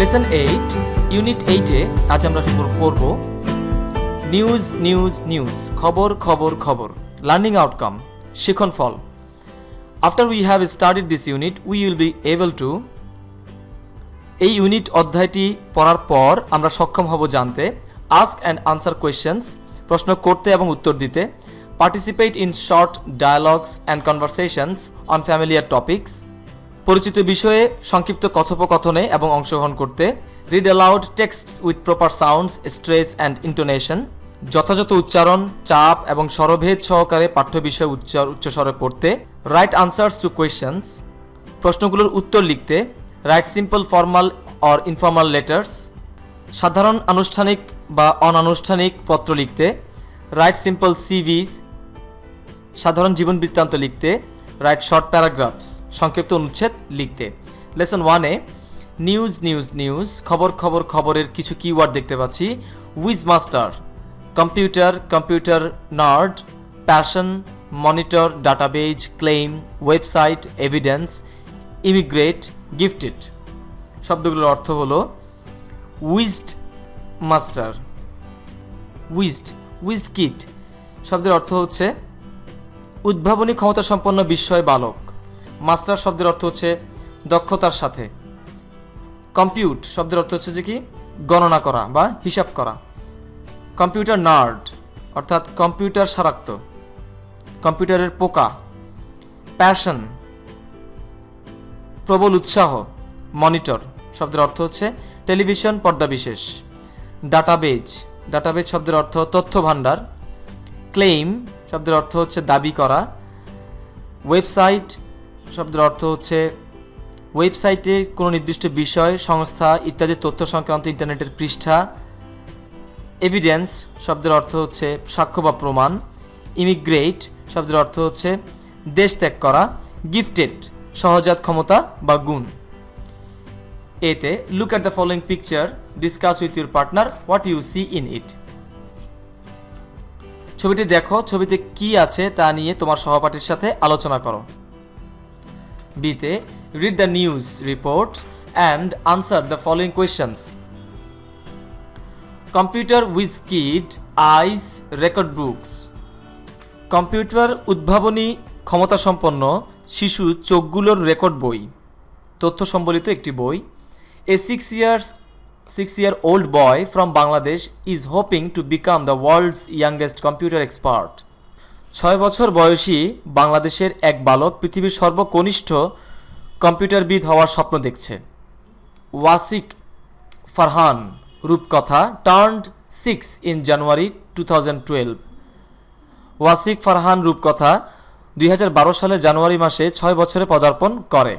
Lesson eight unit এইটে আজ আমরা পড়ব নিউজ নিউজ নিউজ খবর খবর খবর. লার্নিং আউটকাম শিখন ফল। After we have started this unit we will be able to এই ইউনিট অধ্যায়টি পড়ার পর আমরা সক্ষম হব জানতে আস্ক অ্যান্ড আনসার কোয়েশ্চেন্স প্রশ্ন করতে এবং উত্তর দিতে participate in short dialogues and conversations on familiar topics পরিচিত বিষয়ে সংক্ষিপ্ত কথোপকথনে এবং অংশগ্রহণ করতে read aloud text with proper sounds stress and intonation যথাযথ উচ্চারণ, চাপ এবং স্বরভেদ সহকারে পাঠ্য বিষয় উচ্চ উচ্চস্বরে পড়তে রাইট আনসার্স টু কোয়েশ্চেন্স প্রশ্নগুলোর উত্তর লিখতে write simple formal or informal letters সাধারণ, আনুষ্ঠানিক বা অনানুষ্ঠানিক পত্র লিখতে রাইট সিম্পল সিভিস সাধারণ জীবন বৃত্তান্ত লিখতে রাইট শর্ট প্যারাগ্রাফস, সংক্ষিপ্ত অনুচ্ছেদ লিখতে। লেসন ওয়ানে নিউজ নিউজ নিউজ খবর খবর, খবরের কিছু কিওয়ার্ড দেখতে পাচ্ছি। Wiz master computer computer nerd passion monitor database claim website evidence immigrate gifted শব্দগুলোর অর্থ হলো wizard master wizard wiz kit শব্দের অর্থ হচ্ছে উদ্ভাবনী ক্ষমতা সম্পন্ন বিস্ময় বালক। মাস্টার শব্দের অর্থ হচ্ছে দক্ষতার সাথে। কম্পিউট শব্দের অর্থ হচ্ছে যে কি? গণনা করা বা হিসাব করা। কম্পিউটার নার্ড, অর্থাৎ কম্পিউটার সারাক্ত কম্পিউটারের পোকা। প্যাশন, প্রবল উৎসাহ। মনিটর শব্দের অর্থ হচ্ছে টেলিভিশন পর্দা বিশেষ। ডাটাবেজ ডাটাবেজ শব্দের অর্থ তথ্য ভাণ্ডার। ক্লেইম শব্দের অর্থ হচ্ছে দাবি করা। ওয়েবসাইট, শব্দের অর্থ হচ্ছে ওয়েবসাইটে কোনো নির্দিষ্ট বিষয়, সংস্থা ইত্যাদি তথ্য সংক্রান্ত ইন্টারনেটের পৃষ্ঠা। এভিডেন্স, শব্দের অর্থ হচ্ছে সাক্ষ্য বা প্রমাণ। ইমিগ্রেট, শব্দের অর্থ হচ্ছে দেশ ত্যাগ করা। গিফটেড, সহজাত ক্ষমতা বা গুণ। এতে look at the following picture discuss with your partner what you see in it ছবিটি দেখো, ছবিতে কি আছে তা নিয়ে তোমার সহপাঠীর সাথে আলোচনা করো। বিতে read the news report and answer the following questions computer whiz kid eyes record books computer উদ্ভাবনী ক্ষমতা সম্পন্ন শিশু চোখগুলোর রেকর্ড বই। তথ্য সম্বলিত একটি বই। A six years six year old boy from Bangladesh is hoping to become the world's youngest computer expert ছয় বছর বয়সী বাংলাদেশের এক বালক পৃথিবীর সর্বকনিষ্ঠ কম্পিউটারবিদ হওয়ার স্বপ্ন দেখছে। Wasiq Farhan Rupkotha turned six in January two Wasiq Farhan Rupkotha দুই হাজার বারো সালে জানুয়ারি মাসে ছয় বছরে পদার্পণ করে।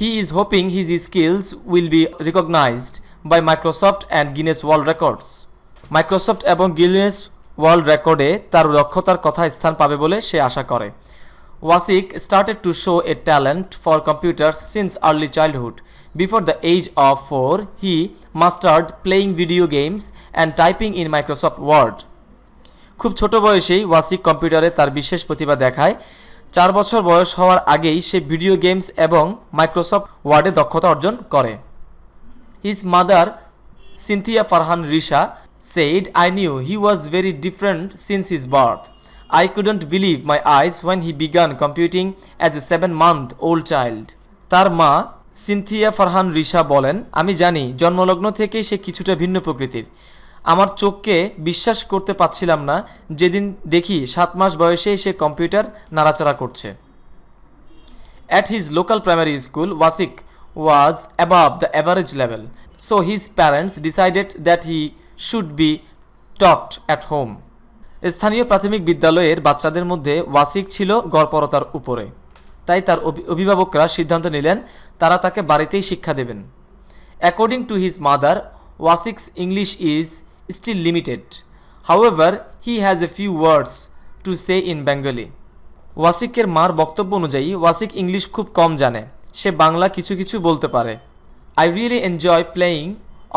He is hoping his skills will be recognised by Microsoft and Guinness World Records Microsoft এবং গিনেস ওয়ার্ল্ড রেকর্ডে তার দক্ষতার কথা স্থান পাবে বলে সে আশা করে। Wasiq started to show a talent for computers since early childhood before the age of four he mastered playing video games and typing in Microsoft Word খুব ছোট বয়সেই ওয়াসিক কম্পিউটারে তার বিশেষ প্রতিভা দেখায়। চার বছর বয়স হওয়ার আগেই সে ভিডিও গেমস এবং মাইক্রোসফট ওয়ার্ডে দক্ষতা অর্জন করে। His mother Cynthia Farhan Risha said I knew he was very different since his birth I couldn't believe my eyes when he began computing as a seven month old child তার মা Cynthia Farhan Risha বলেন, আমি জানি, জন্মলগ্ন থেকেই সে কিছুটা ভিন্ন প্রকৃতির। আমার চোখকে বিশ্বাস করতে পারছিলাম না, যেদিন দেখি সাত মাস বয়সেই সে কম্পিউটার নাড়াচাড়া করছে। At his local primary school Wasiq was above the average level so his parents decided that he should be taught at home স্থানীয় প্রাথমিক বিদ্যালয়ের বাচ্চাদের মধ্যে ওয়াসিক ছিল গড়পরতার উপরে। তাই তার অভি- অভিভাবকরা সিদ্ধান্ত নিলেন, তারা তাকে বাড়িতেই শিক্ষা দেবেন। According to his mother Wasiq's English is still limited however he has a few words to say in Bengali ওয়াসিকের মার বক্তব্য অনুযায়ী ওয়াসিক ইংলিশ খুব কম জানে। সে বাংলা কিছু কিছু বলতে পারে। I really enjoy playing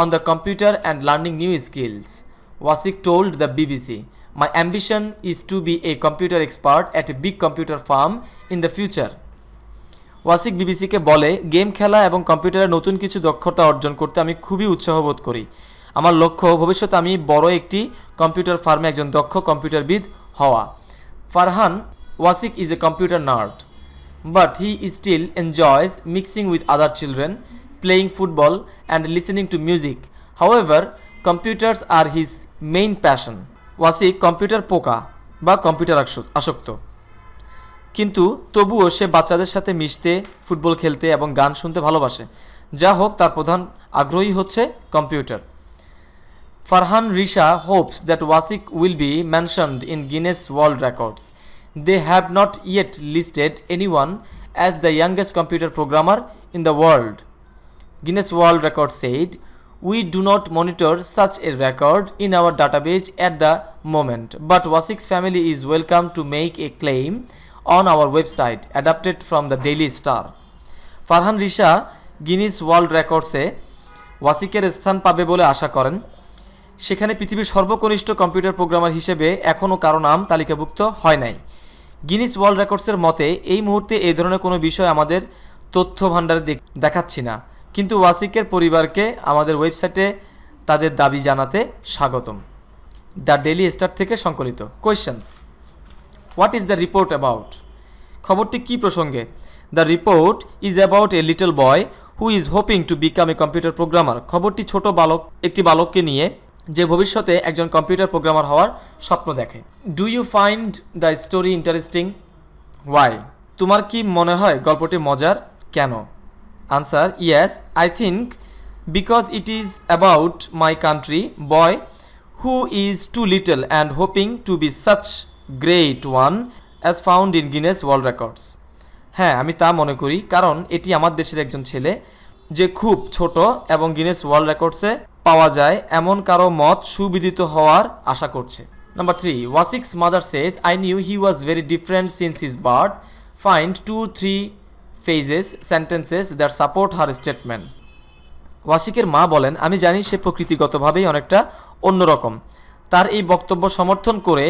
on the computer and learning new skills Wasiq told the BBC my ambition is to be a computer expert at a big computer firm in the future Wasiq বিবিসিকে বলে game খেলা এবং কম্পিউটারে নতুন কিছু দক্ষতা অর্জন করতে আমি খুবই উৎসাহ বোধ করি। আমার লক্ষ্য ভবিষ্যতে আমি বড় একটি কম্পিউটার ফার্মে একজন দক্ষ কম্পিউটারবিদ হওয়া। Farhan Wasiq is a computer nerd but he still enjoys mixing with other children, playing football, and listening to music. However, computers are his main passion Wasiq computer পোকা বা কম্পিউটার আসক্ত। কিন্তু তবুও সে বাচ্চাদের সাথে মিশতে ফুটবল খেলতে এবং গান শুনতে ভালোবাসে। যা হোক তার প্রধান আগ্রহী হচ্ছে computer Farhan Risha hopes that Wasiq will be mentioned in Guinness World Records they have not yet listed any one as the youngest computer programmer in the world Guinness World Record said we do not monitor such a record in our database at the moment but Wasiq's family is welcome to make a claim on our website adapted from the Daily Star Farhan Risha Guinness World রেকর্ডসে ওয়াসিকের স্থান পাবে বলে আশা করেন। সেখানে পৃথিবীর সর্বকনিষ্ঠ computer programmer হিসেবে এখনও কারও নাম তালিকাভুক্ত হয় নাই। গিনিস ওয়ার্ল্ড রেকর্ডসের মতে, এই মুহূর্তে এই ধরনের কোনো বিষয় আমাদের তথ্য ভাণ্ডারে দেখাচ্ছি না। কিন্তু ওয়াসিকের পরিবারকে আমাদের ওয়েবসাইটে তাদের দাবি জানাতে স্বাগতম। দ্য ডেলি স্টার থেকে সংকলিত। Questions. What is the report about? খবরটি কী প্রসঙ্গে? The report is about a little boy who is hoping to become a computer programmer. খবরটি ছোট বালক, একটি বালককে নিয়ে যে ভবিষ্যতে একজন কম্পিউটার প্রোগ্রামার হওয়ার স্বপ্ন দেখে। Do you find the story interesting why তোমার কি মনে হয় গল্পটি মজার? কেন? Answer yes I think because it is about my country boy who is too little and hoping to be such great one as found in Guinness World Records হ্যাঁ আমি তা মনে করি, কারণ এটি আমার দেশের একজন ছেলে, যে খুব ছোট এবং গিনেস ওয়ার্ল্ড রেকর্ডসে পাওয়া যায় এমন কারও মত সুবিদিত হওয়ার আশা করছে। Number three Wasiq's mother says I knew he was very different since his birth find two three phrases sentences that support her statement ওয়াসিকের মা বলেন, আমি জানি সে প্রকৃতিগতভাবেই অনেকটা অন্যরকম। তার এই বক্তব্য সমর্থন করে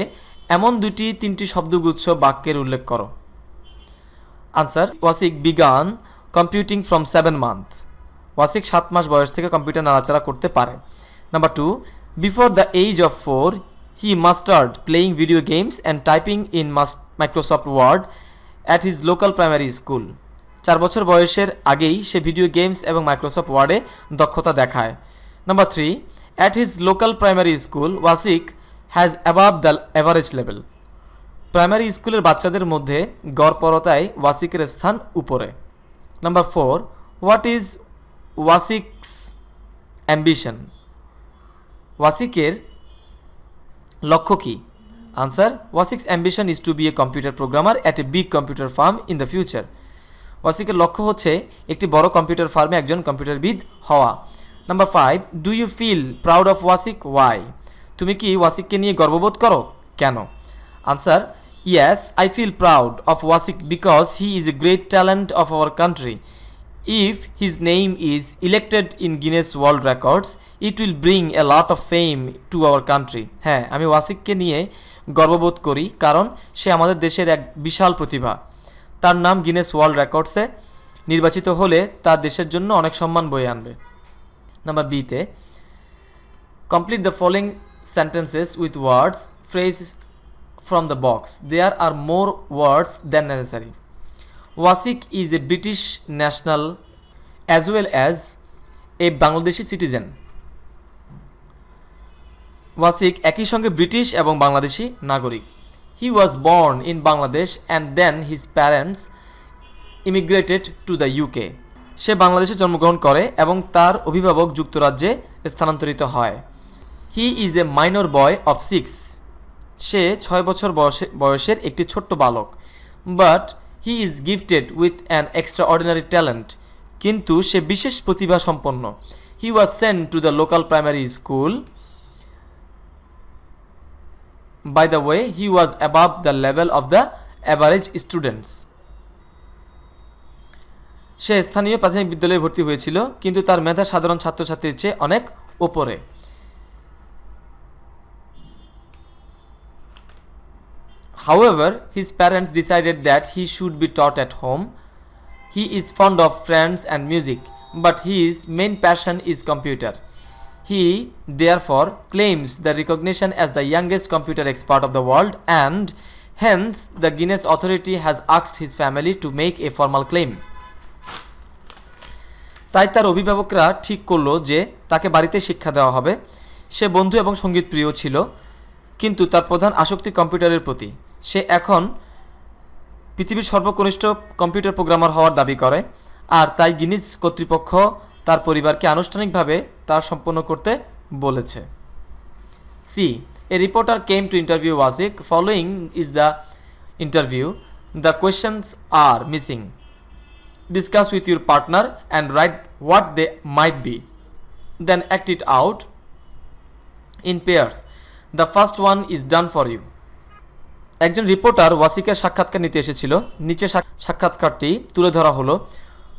এমন দুটি তিনটি শব্দগুচ্ছ বাক্যের উল্লেখ করো। Answer Wasiq began computing from seven month Wasiq সাত মাস বয়স থেকে কম্পিউটার নাড়াচাড়া করতে পারে। Number two before the age of four he mastered playing video games and typing in Microsoft Word at his local primary school চার বছর বয়সের আগেই সে ভিডিও গেমস এবং মাইক্রোসফট ওয়ার্ডে দক্ষতা দেখায়। Number three at his local primary school Wasiq has above the average level primary স্কুলের বাচ্চাদের মধ্যে গড়পরতায় ওয়াসিকের স্থান উপরে। Number four what is Wasiq's ambition. ওয়াসিকের লক্ষ্য কী? Answer, Wasiq's ambition is to be a computer programmer at a big computer firm in the future. ওয়াসিকের লক্ষ্য হচ্ছে একটি বড় কম্পিউটার ফার্মে একজন কম্পিউটারবিদ হওয়া। Number five, do you feel proud of Wasiq? Why. তুমি কি ওয়াসিককে নিয়ে গর্ববোধ করো? কেন? Answer, yes, I feel proud of Wasiq because he is a great talent of our country. If his name is elected in Guinness World Records it will bring a lot of fame to our country হ্যাঁ আমি ওয়াসিককে নিয়ে গর্ববোধ করি, কারণ সে আমাদের দেশের এক বিশাল প্রতিভা। তার নাম গিনেস ওয়ার্ল্ড রেকর্ডসে নির্বাচিত হলে তার দেশের জন্য অনেক সম্মান বয়ে আনবে। নাম্বার বিতে complete the following sentences with words phrase from the box there are more words than necessary Wasiq is a British national as well as a Bangladeshi citizen Wasiq একই সঙ্গে ব্রিটিশ এবং বাংলাদেশি নাগরিক। He was born in Bangladesh and then his parents immigrated to the UK সে বাংলাদেশে জন্মগ্রহণ করে এবং তার অভিভাবক যুক্তরাজ্যে স্থানান্তরিত হয়। He is a minor boy of six সে ছয় বছর বয়সে বয়সের একটি ছোট্ট বালক। But he is gifted with an extraordinary talent কিন্তু সে বিশেষ প্রতিভা সম্পন্ন। He was sent to the local primary school by the way he was above the level of the average students সে স্থানীয় প্রাথমিক বিদ্যালয়ে ভর্তি হয়েছিল, কিন্তু তার মেধা সাধারণ ছাত্রছাত্রীর চেয়ে অনেক ওপরে। However, his parents decided that he should be taught at home. He is fond of friends and music but his main passion is computer He therefore claims the recognition as the youngest computer expert of the world and hence the Guinness Authority has asked his family to make a formal claim. তাই তার অভিভাবকরা ঠিক করল যে তাকে বাড়িতে শিক্ষা দেওয়া হবে সে বন্ধু এবং সংগীত প্রিয় ছিল কিন্তু তার প্রধান আসক্তি কম্পিউটারের প্রতি। সে এখন পৃথিবীর সর্বকনিষ্ঠ কম্পিউটার প্রোগ্রামার হওয়ার দাবি করে, আর তাই গিনিস কর্তৃপক্ষ তার পরিবারকে আনুষ্ঠানিকভাবে তা সম্পন্ন করতে বলেছে। C, a reporter came to interview Wasiq, following is the interview, the questions are missing. Discuss with your partner and write what they might be. Then act it out in pairs. The first one is done for you একজন reporter ওয়াসিকের সাক্ষাৎকার নিতে এসেছিল। নিচে সাক- সাক্ষাৎকারটি তুলে ধরা হলো।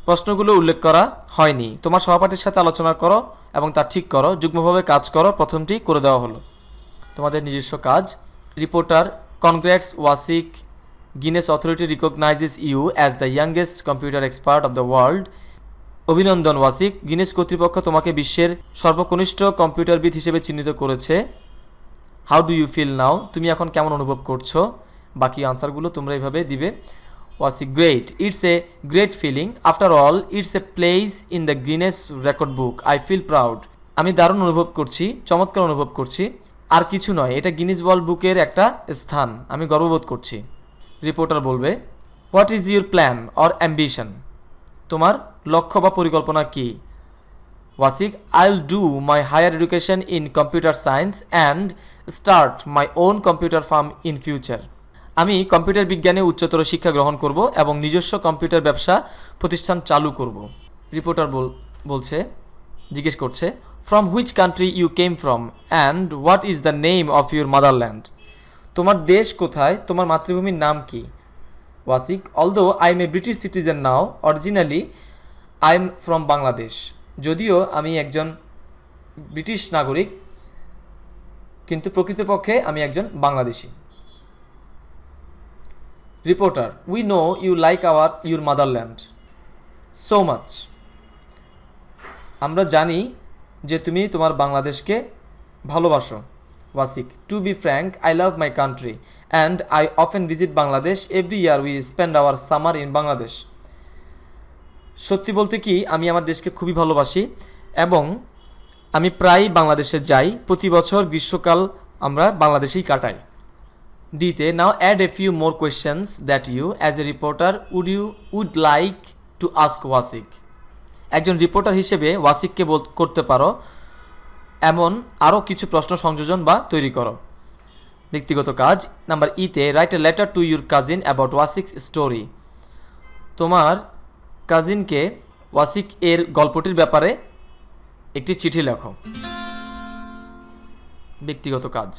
প্রশ্নগুলো উল্লেখ করা হয়নি। তোমার সহপাঠীর সাথে আলোচনা করো এবং তা ঠিক করো। যুগ্মভাবে কাজ করো। প্রথমটি করে দেওয়া হলো। তোমাদের নিজস্ব কাজ। Reporter congrats Wasiq Guinness authority recognises you as the youngest computer expert of the world. অভিনন্দন ওয়াসিক। গিনেস কর্তৃপক্ষ তোমাকে বিশ্বের সর্বকনিষ্ঠ কম্পিউটারবিদ হিসেবে চিহ্নিত করেছে। How do you feel now তুমি এখন কেমন অনুভব করছ? বাকি আনসারগুলো তোমরা এভাবে দিবে। Wasiq great it's a great feeling after all it's a place in the Guinness record book I feel proud আমি দারুণ অনুভব করছি, চমৎকার অনুভব করছি। আর কিছু নয়, এটা গিনিস ওয়ার্ল্ড বুকের একটা স্থান। আমি গর্ববোধ করছি। রিপোর্টার বলবে what is your plan or ambition তোমার লক্ষ্য বা পরিকল্পনা কী? Wasiq I'll do my higher education in computer science and start my own computer firm in future আমি কম্পিউটার বিজ্ঞানে উচ্চতর শিক্ষা গ্রহণ করব এবং নিজস্ব কম্পিউটার ব্যবসা প্রতিষ্ঠান চালু করব। রিপোর্টার বল বলছে, জিজ্ঞেস করছে from which country you came from and what is the name of your motherland তোমার দেশ কোথায়? তোমার মাতৃভূমির নাম কি? Wasiq although I am a British citizen now originally I am from Bangladesh যদিও আমি একজন ব্রিটিশ নাগরিক, কিন্তু প্রকৃতপক্ষে আমি একজন Bangladeshi. Reporter we know you like our your motherland so much আমরা জানি যে তুমি তোমার বাংলাদেশকে ভালোবাসো। Wasiq to be frank I love my country and I often visit Bangladesh every year we spend our summer in Bangladesh সত্যি বলতে কি, আমি আমার দেশকে খুবই ভালোবাসি এবং আমি প্রায়ই বাংলাদেশে যাই। প্রতি বছর গ্রীষ্মকাল আমরা বাংলাদেশেই কাটাই। ডিতে now add a few more questions that you as a reporter would you would like to ask Wasiq একজন রিপোর্টার হিসেবে ওয়াসিককে বল, করতে পারো। এমন আরও কিছু প্রশ্ন সংযোজন বা তৈরি করো। ব্যক্তিগত কাজ নাম্বার ইতে write a letter to your cousin about Wasiq's story তোমার কাজিনকে ওয়াসিক এর গল্পটির ব্যাপারে একটি চিঠি লেখো। ব্যক্তিগত কাজ।